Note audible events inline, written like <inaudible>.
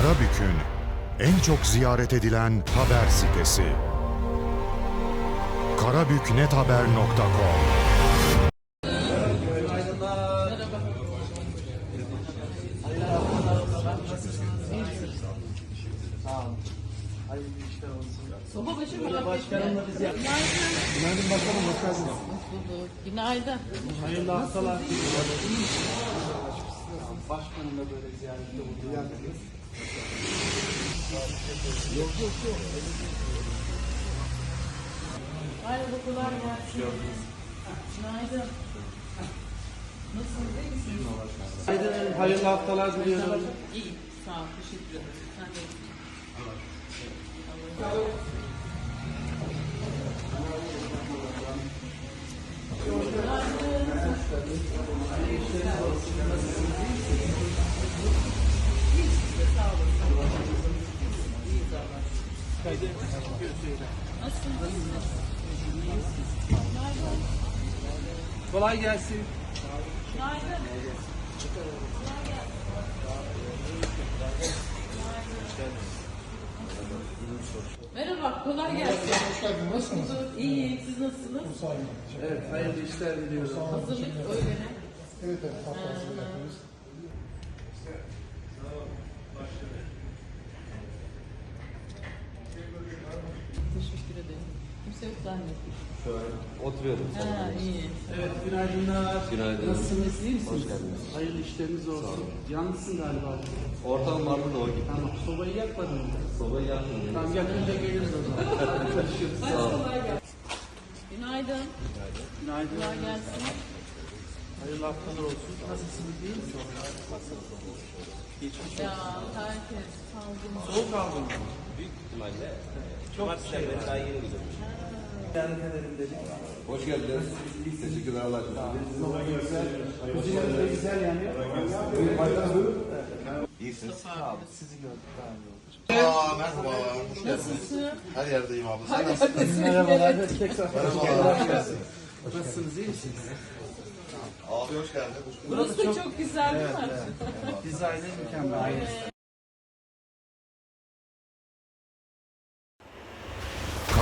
Karabük'ün en çok ziyaret edilen haber sitesi. karabüknethaber.com Soba başı mı? Yaptık. Günaydın başkanım, hoş geldiniz. Günaydın. Hayırlı haftalar. Başkanımla böyle ziyarette bulundunuz. Hayırlı okullar gelsin. Günaydın. Nasılsınız? iyi misiniz? Günaydın, hayırlı haftalar diliyorum. İyi. Sağ ol. Teşekkür ederim. Sen de iyisin. Kolay gelsin. Merhaba. Kolay gelsin. Hoş geldin. Nasılsınız? İyi. Siz nasılsınız? Müsait. Evet, hayırlı işler diliyorum. Hazırlık öyle mi? Evet evet. Hafta hazırlığı yapıyoruz. Teşekkür ederim. Kimse yok zannettim. Oturuyorum. Ha iyi. Evet, günaydınlar. Günaydın. Nasılsınız, iyi misiniz? Hoş geldiniz. Hayırlı işleriniz olsun. Yalnızsın galiba. Ortam vardı da o gitti. Tamam, sobayı yakmadın mı? Sobayı yakmadım. Tamam, yakınca geliriz o zaman. <laughs> Görüşürüz. Hadi kolay gelsin. Günaydın. Günaydın. Kolay gelsin. Hayırlı haftalar olsun. Nasılsınız, iyi misiniz? Geçmiş Ya herkes salgın. Soğuk aldın mı? Çok şey var. daha yeni gidiyorum. Hoş geldiniz. Teşekkürler Allah Kuzinemiz de güzel yanıyor. İyisiniz. Sağ olun. Sizi gördük daha iyi oldu. Aa merhaba. Hoş geldiniz. Nasılsın? Her yerdeyim abla. Sen nasılsın? Merhabalar. Merhabalar. Nasılsınız, iyi misiniz? Abi hoş geldin. Hoş bulduk. Burası çok güzel değil mi? Dizaynı mükemmel.